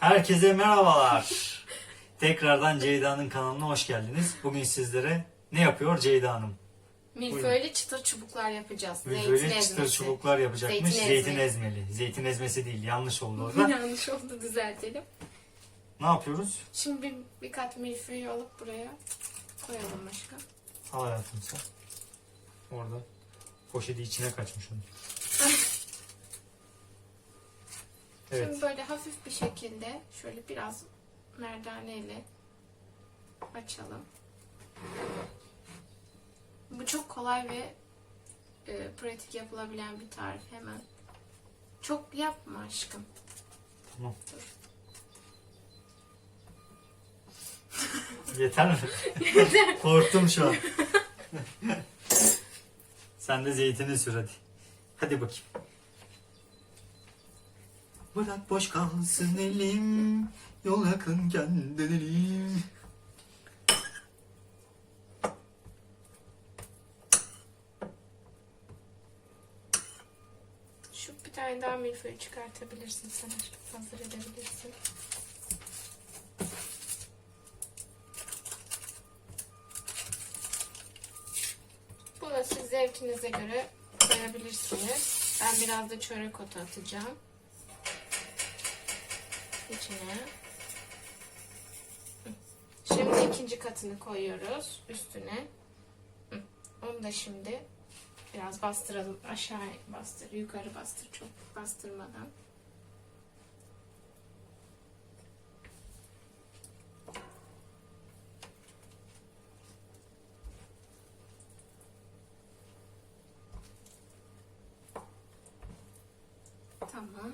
Herkese merhabalar. Tekrardan Ceyda'nın kanalına hoş geldiniz. Bugün sizlere ne yapıyor Ceyda Hanım? Milföylü çıtır çubuklar yapacağız. Böyle Zeytin çıtır ezmesi. çubuklar yapacakmış. Zeytin Zeytin, ezmeli. ezmeli. Zeytin ezmesi değil. Yanlış oldu orada. Yanlış oldu düzeltelim. ne yapıyoruz? Şimdi bir, bir kat milföyü alıp buraya koyalım başka. Al hayatım sen. Orada. Poşeti içine kaçmış onun. Evet. Şimdi böyle hafif bir şekilde şöyle biraz merdaneyle açalım. Bu çok kolay ve e, pratik yapılabilen bir tarif hemen. Çok yapma aşkım. Tamam. Yeter mi? Korktum şu an. Sen de zeytini sür hadi. Hadi bakayım. Bırak boş kalsın elim, yol yakınken dönelim. Şu bir tane daha milföy çıkartabilirsin sen aşkım. Hazır edebilirsin. Bunu siz zevkinize göre koyabilirsiniz. Ben biraz da çörek otu atacağım. İçine. Şimdi ikinci katını koyuyoruz üstüne. Onu da şimdi Biraz bastıralım. Aşağı bastır, yukarı bastır. Çok bastırmadan. Tamam.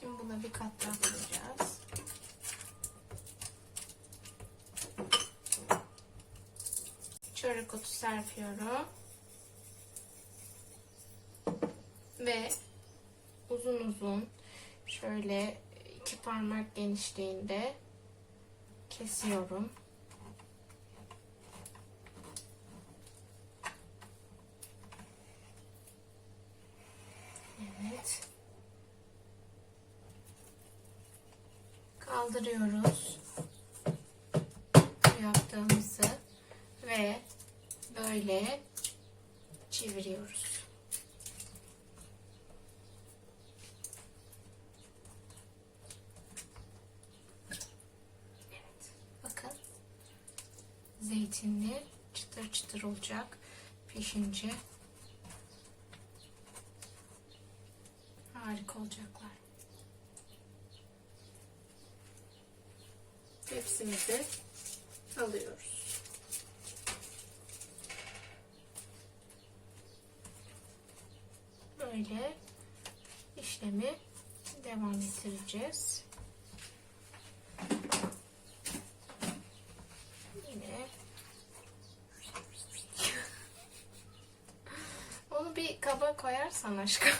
Şimdi daha koyacağız. Çörek otu serpiyorum. Ve uzun uzun şöyle iki parmak genişliğinde kesiyorum. Evet. Kaldırıyoruz yaptığımızı ve böyle çeviriyoruz. Evet, bakın zeytinli çıtır çıtır olacak pişince harika olacaklar. Hepsimizi alıyoruz. Böyle işlemi devam ettireceğiz. Yine onu bir kaba koyarsan aşkım.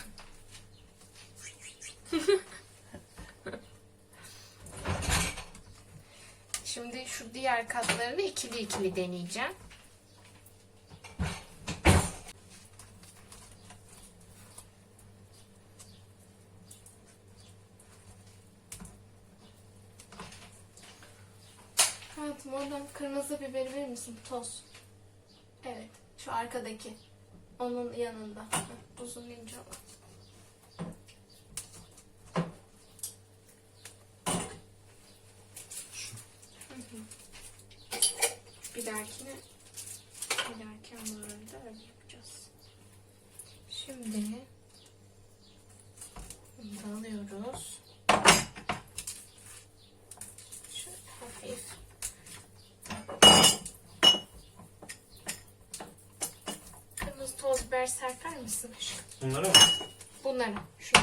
Şimdi şu diğer katlarını ikili ikili deneyeceğim. Hayatım oradan kırmızı biberi verir misin? Toz. Evet. Şu arkadaki. Onun yanında. Uzun ince olan. Bir dahakine bir dahaki hamurlarda öyle yapacağız. Şimdi bunu da alıyoruz. Şöyle hafif kırmızı toz biber serper misin? Bunlara mı? Bunları. Şu.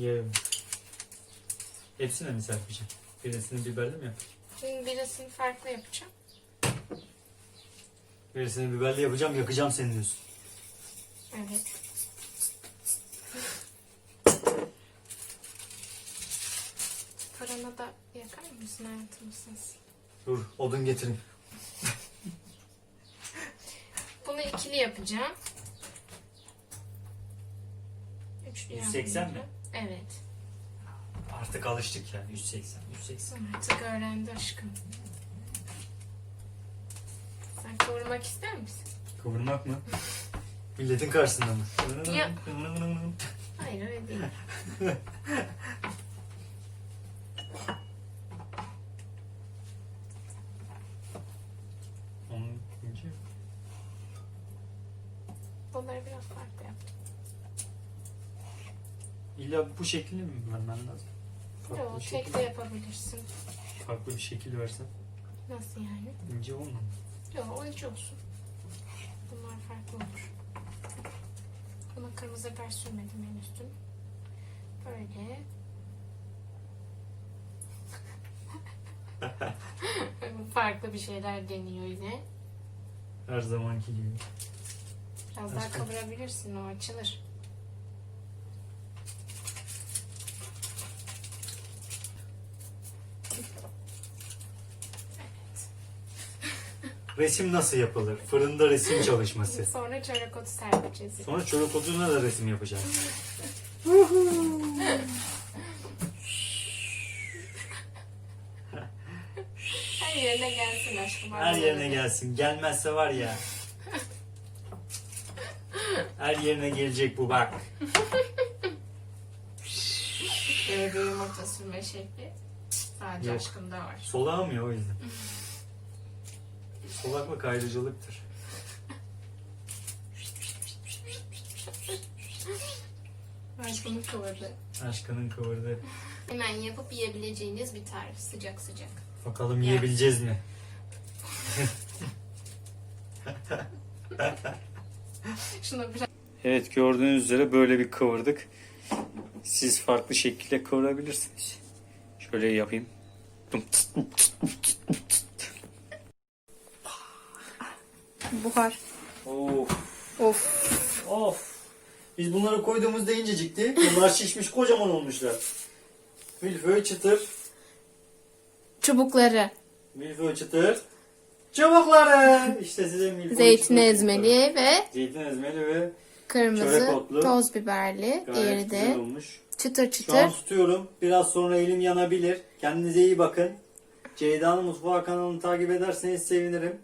Yerim. Hepsine mi serpeceğim? Birisini biberli mi yap? Şimdi birisini farklı yapacağım. Birisini biberli yapacağım yakacağım seni diyorsun. Evet. Fırına da yakar mısın hayatım siz? Dur odun getireyim. Bunu ikili yapacağım. Üçlü 180 mi? yapmayacağım. Evet. Artık alıştık yani 180 180. Artık öğrendi aşkım. Sen kıvırmak ister misin? Kıvırmak mı? Milletin karşısında mı? Ya. Hayır öyle değil. Bunları biraz farklı yaptım. İlla bu şekilde mi vermen lazım? Farklı, Yok bir tek şekil, de yapabilirsin. farklı bir şekil versen Nasıl yani? ince olmam. Yok o hiç olsun. Bunlar farklı olur. Buna kırmızı biber sürmedim en üstüne. Böyle. farklı bir şeyler deniyor yine. Her zamanki gibi. Biraz daha Aşkım. kavurabilirsin o açılır. Resim nasıl yapılır? Fırında resim çalışması. Sonra çörek otu serpeceğiz. Sonra çörek otuna da resim yapacağız. Her yerine gelsin aşkım. Her yerine gelsin. Gelmezse var ya. Her yerine gelecek bu bak. Böyle bir yumurta sürme şekli. Sadece Yok. aşkımda var. Solağım ya o yüzden. Solaklık ayrıcalıktır. Aşkımı kıvırdı. Aşkının kıvırdı. Hemen yapıp yiyebileceğiniz bir tarif sıcak sıcak. Bakalım yiyebileceğiz mi? Şuna biraz Evet gördüğünüz üzere böyle bir kıvırdık. Siz farklı şekilde kıvırabilirsiniz. Şöyle yapayım. Buhar. Of Of. of. Biz bunları koyduğumuzda incecikti. Bunlar şişmiş kocaman olmuşlar. Milföy çıtır. Çubukları. Milföy çıtır. Çubukları. İşte size milföy Zeytin çıtır. ezmeli ve Zeytin ezmeli ve kırmızı otlu. toz biberli. gayet Diğeri güzel de olmuş. çıtır Şu an çıtır. tutuyorum. Biraz sonra elim yanabilir. Kendinize iyi bakın. Ceyda'nın Mutfağı kanalını takip ederseniz sevinirim.